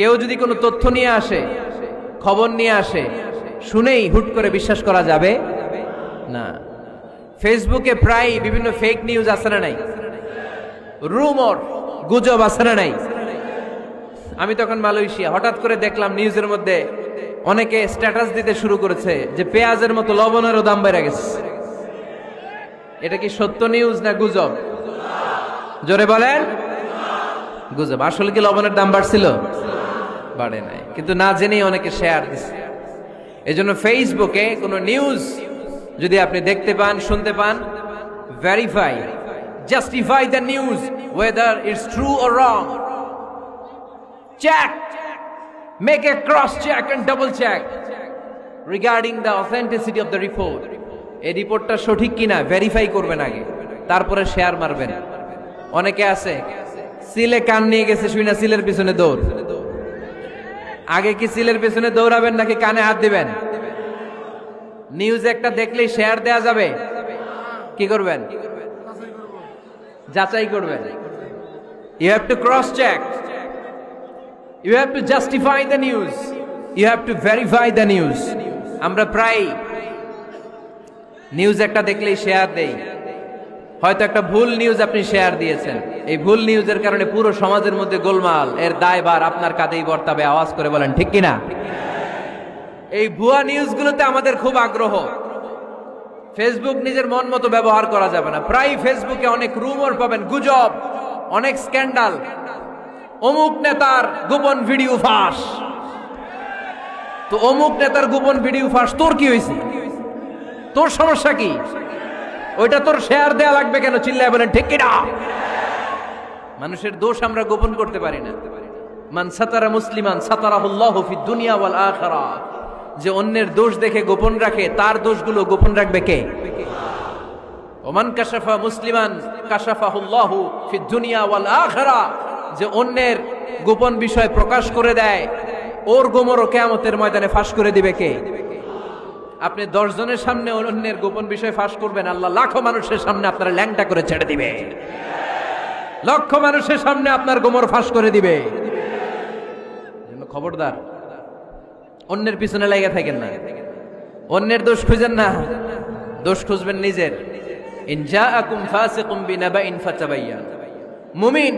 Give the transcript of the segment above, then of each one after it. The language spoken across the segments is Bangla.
কেউ যদি কোনো তথ্য নিয়ে আসে, খবর নিয়ে আসে, শুনেই হুট করে বিশ্বাস করা যাবে? না। ফেসবুকে প্রায় বিভিন্ন ফেক নিউজ আছে না নাই? রুমর গুজব আছে না নাই? আমি তখন মালয়েশিয়া, হঠাৎ করে দেখলাম নিউজের মধ্যে অনেকে স্ট্যাটাস দিতে শুরু করেছে যে পেঁয়াজের মতো লবণেরও দাম বেড়ে গেছে। এটা কি সত্য নিউজ না গুজব? জোরে বলেন। গুজব। আসলে কি লবণের দাম বাড়ছিল? বাড়ে নাই। কিন্তু না জেনেই অনেকে শেয়ার দিচ্ছে এই জন্য ফেসবুকে কোনো নিউজ যদি আপনি দেখতে পান, শুনতে পান verify justify the news whether it's true or wrong check! Make a cross check and double check regarding the authenticity of the report এই রিপোর্টটা সঠিক কিনা ভেরিফাই করবেন আগে। তারপরে শেয়ার মারবেন। অনেকে আছে, সিলে কান নিয়ে গেছে শুই না সিলের পিছনে দৌড়। আগে কি সিলের পেছনে দৌড়াবেন নাকি কানে হাত দিবেন? নিউজ একটা দেখলেই শেয়ার দেয়া যাবে। কি করবেন? যাচাই করবেন। You have to cross check you have to justify the news you have to verify the news আমরা প্রায় নিউজ একটা দেখলেই শেয়ার দেই। হয়তো একটা ভুল নিউজ আপনি শেয়ার দিয়েছেন। এই ভুল নিউজের কারণে পুরো সমাজের মধ্যে গোলমাল। এর দায়বার আপনার কাঁধেই বর্তাবে, আওয়াজ করে বলেন, ঠিক কিনা? এই ভুয়া নিউজগুলোতে আমাদের খুব আগ্রহ। ফেসবুক নিজের মন মতো ব্যবহার করা যাবে না। প্রায় ফেসবুকে অনেক রুমর পাবেন, গুজব, অনেক স্ক্যান্ডাল অমুক নেতার গোপন ভিডিও ফাঁস। তো অমুক নেতার গোপন ভিডিও ফাঁস, তোর কি হয়েছে? তোর সমস্যা কি? ওইটা তোর শেয়ার দেয়া লাগবে কেন? চিল্লায় বলেন, ঠিক কিনা? মানুষের দোষ আমরা গোপন করতে পারি না। মান সাতারা মুসলিমান, সাতারাহুল্লাহ ফি দুনিয়া ওয়াল আখিরা। যে অন্যের দোষ দেখে গোপন রাখে, তার দোষগুলো গোপন রাখবে কে? ওমান কাশাফা মুসলিমান, কাশাফাহুল্লাহু ফি দুনিয়া ওয়াল আখিরা। যে অন্যের গোপন বিষয় প্রকাশ করে দেয়, ওর গোমরও কেয়ামতের ময়দানে ফাঁস করে দিবে কে? আপনি দশ জনের সামনে অন্যের গোপন বিষয় ফাঁস করবেন, আল্লাহ লাখো মানুষের সামনে আপনারা ল্যাংটা করে ছেড়ে দিবে। লক্ষ মানুষের সামনে আপনার গোমর ফাঁস করে দিবে। খবরদার, অন্যের পিছনে লেগে থাকেন না। অন্যের দোষ খুঁজেন না। দোষ খুঁজবেন নিজের। মুমিন,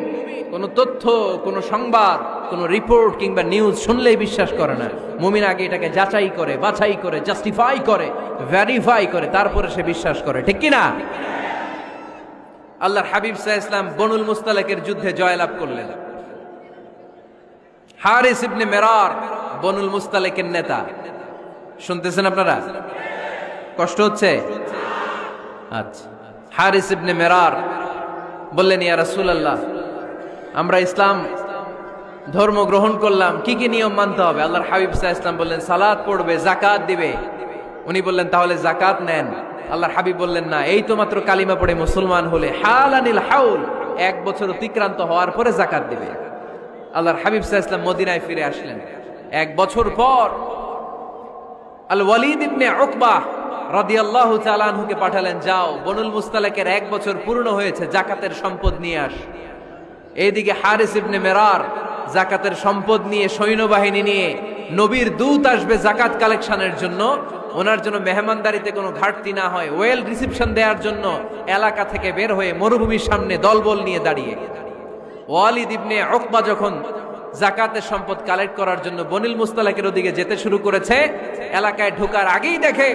কোন তথ্য, কোন সংবাদ কোন রিপোর্ট কিংবা নিউজ শুনলেই বিশ্বাস করে না। মুমিন আগে এটাকে যাচাই করে, বাছাই করে জাস্টিফাই করে ভেরিফাই করে, তারপরে সে বিশ্বাস করে। ঠিক কি না আল্লাহর হাবিব সাহ ইসলাম বনুল মুস্তালাকের যুদ্ধে জয়লাভ করলেন। হারিস ইবনে মেরার বনুল মুস্তালেকের নেতা। শুনতেছেন আপনারা? কষ্ট হচ্ছে? আচ্ছা। হারিস ইবনে মেরার বললেন, ইয়া রাসূলুল্লাহ, আমরা ইসলাম ধর্ম গ্রহণ করলাম, কি কি নিয়ম মানতে হবে? আল্লাহর হাবিব সাহ ইসলাম বললেন সালাদ পড়বে জাকাত দিবে। উনি বললেন, তাহলে জাকাত নেন। আল্লাহর হাবিব বললেন, না, এই তো মাত্র কালিমা পড়ে মুসলমান হলে। হাল আনিল হাউল, এক বছর অতিক্রান্ত হওয়ার পরে জাকাত দিবে। আল্লাহর হাবিব সাহ ইসলাম মদিনায় ফিরে আসলেন। এক বছর পর আল ওয়ালিদ ইবনে উকবাহ রাদিয়াল্লাহু তাআলা আনহুকে পাঠালেন, যাও, বনুল মুস্তালাকের এক বছর পূর্ণ হয়েছে জাকাতের সম্পদ নিয়ে আস। এইদিকে হারিস ইবনে মেরার জাকাতের সম্পদ নিয়ে, সৈন্যবাহিনী নিয়ে নবীর দূত আসবে জাকাত কালেকশনের জন্য। ওনার জন্য মেহমানদারিতে কোনো ঘাটতি না হয়, ওয়েল রিসিপশন দেওয়ার জন্য এলাকা থেকে বের হয়ে মরুভূমির সামনে দলবল নিয়ে দাঁড়িয়ে। ওয়ালিদ ইবনে উকবা যখন জাকাতের সম্পদ কালেক্ট করার জন্য বনিল মুস্তালাকের ওদিকে যেতে শুরু করেছে, এলাকায় ঢোকার আগেই দেখে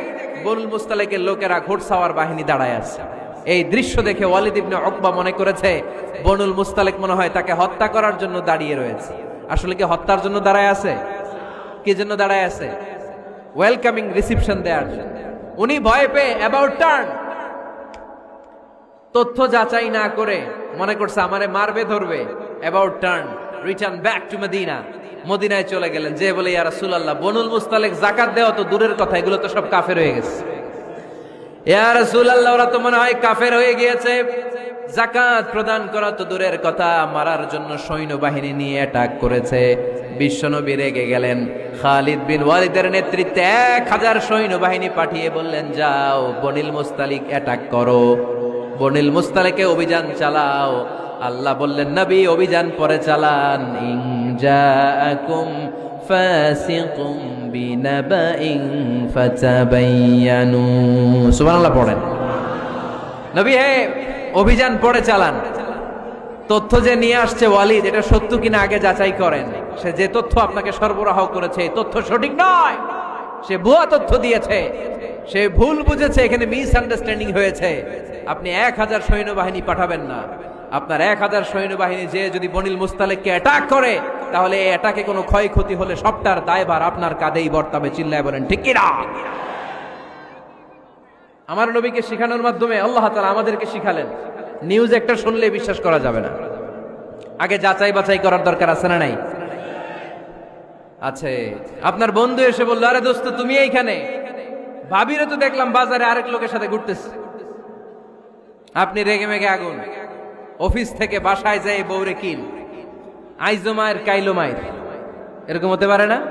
বনিল মুস্তালাকের লোকেরা ঘোড়সাওয়ার বাহিনী দাঁড়ায় আছে। এই দৃশ্য দেখে ওয়ালিদ ইবনে উকবা মনে করেছে, বনুল মুস্তালেক মনে হয় তাকে হত্যা করার জন্য দাঁড়িয়ে রয়েছে। আসলে কি হত্যার জন্য দাঁড়ায় আছে? কি জন্য দাঁড়ায় আছে? ওয়েলকামিং রিসিপশন দেওয়ার জন্য। উনি ভয় পেয়ে অ্যাবাউট টার্ন তথ্য যাচাই না করে মনে করছে আমারে মারবে, ধরবে about turn return back to Medina মদিনায় চলে গেলেন। যে বলে, ইয়া রাসূলুল্লাহ, বনুল মুস্তালেক জাকাত দেওয়া তো দূরের কথা, এগুলো তো সব কাফের হয়ে গেছে। ইয়া রাসূলুল্লাহ, ওরা তো মনে হয় কাফের হয়ে গিয়েছে। জাকাত প্রদান করা তো দূরের কথা, মারার জন্য সৈন্যবাহিনী নিয়ে অ্যাটাক করেছে। বিশ্বনবী রেগে গেলেন। খালিদ বিন ওয়ালিদের নেতৃত্বে এক হাজার সৈন্যবাহিনী পাঠিয়ে বললেন, যাও, বনিল মুস্তালিক, অ্যাটাক করো। বনিল মুস্তালিকে অভিযান চালাও। আল্লাহ বললেন, নবী, অভিযান পরে চালান। ইং ফাসিকুম বিনাবাইন ফাতাবায়ানু সুবহানাল্লাহ পড়েন। নবী হে, অভিযান পড়ে চালান। তথ্য যে নিয়ে আসছে ওয়ালিদ, এটা সত্য কিনা আগে যাচাই করেন। সে যে তথ্য আপনাকে সরবরাহ করেছে তথ্য সঠিক নয়। সে ভুয়া তথ্য দিয়েছে। সে ভুল বুঝেছে, এখানে মিস আন্ডারস্ট্যান্ডিং হয়েছে। আপনি এক হাজার সৈন্যবাহিনী পাঠাবেন না। আপনার এক হাজার সৈন্যবাহিনী যে যদি বনিল মুস্তালেককে অ্যাটাক করে, তাহলে অ্যাটাকে কোনো ক্ষয়ক্ষতি হলে সবটার দায়ভার আপনার কাঁধেই বর্তাবে, চিল্লায় বলেন, ঠিক কিনা? আমার নবীকে শেখানোর মাধ্যমে আল্লাহ তালা আমাদেরকে শিখালেন নিউজ একটা শুনলে বিশ্বাস করা যাবে না। আগে যাচাই বাছাই করার দরকার আছে না নাই? আছে। আপনার বন্ধু এসে বলল, আরে দোস্ত, তুমি এইখানে? ভাবিরে তো দেখলাম বাজারে আরেক লোকের সাথে ঘুরতেছে। আপনি রেগে মেগে আগুন। অফিস থেকে বাসায় যায় আইজো মায়ের, কাইলো মায়ের। এরকম হতে পারে না?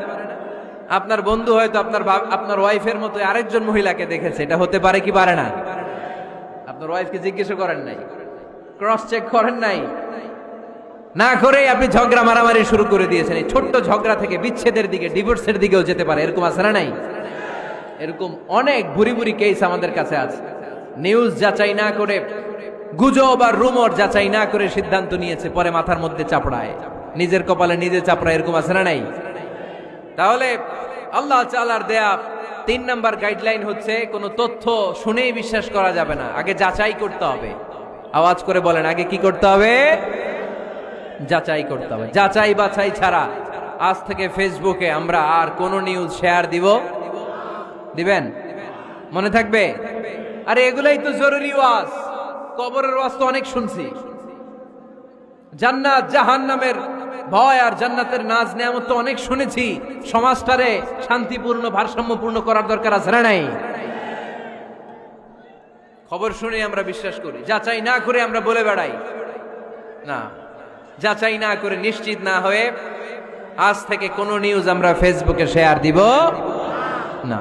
আপনার বন্ধু হয়তো আপনার আপনার ওয়াইফের মতো আরেকজন মহিলাকে দেখেছে। এটা হতে পারে কি পারে না? আপনার ওয়াইফকে জিজ্ঞেস করেন নাই। ক্রস চেক করেন নাই। না করে আপনি ঝগড়া মারামারি শুরু করে দিয়েছেন। এই ছোট্ট ঝগড়া থেকে বিচ্ছেদের দিকে, ডিভোর্সের দিকেও যেতে পারে। এরকম আছে না নাই? এরকম অনেক ভুরি ভুরি কেস আমাদের কাছে আছে। নিউজ যাচাই না করে গুজব আর রুমর যাচাই না করে সিদ্ধান্ত নিয়েছে, পরে মাথার মধ্যে চাপড়ায়। নিজের কপালে নিজে চাপড়ায় এরকম আছে না নাই? তাহলে আল্লাহ চালার দেয়া তিন নাম্বার গাইডলাইন হচ্ছে, কোনো তথ্য শুনেই বিশ্বাস করা যাবে না। আগে যাচাই করতে হবে। আওয়াজ করে বলেন, আগে কি করতে হবে? যাচাই করতে হবে। যাচাই বাছাই ছাড়া আজ থেকে ফেসবুকে আমরা আর কোন নিউজ শেয়ার দিব? দিবেন? মনে থাকবে? আরে এগুলাই তো জরুরি ওয়াজ। কবরের ওয়াজ তো অনেক শুনছি। জান্নাত, জাহান্নামের ভয় আর জান্নাতের নাজ নেয়ামত তো অনেক শুনেছি। সমাজটারে শান্তিপূর্ণ, ভারসাম্যপূর্ণ করার দরকার আছে না নাই? খবর শুনে আমরা বিশ্বাস করি। যাচাই না করে আমরা বলে বেড়াই। না, যাচাই না করে নিশ্চিত না হয়ে আজ থেকে কোনো নিউজ আমরা ফেসবুকে শেয়ার দিব? না।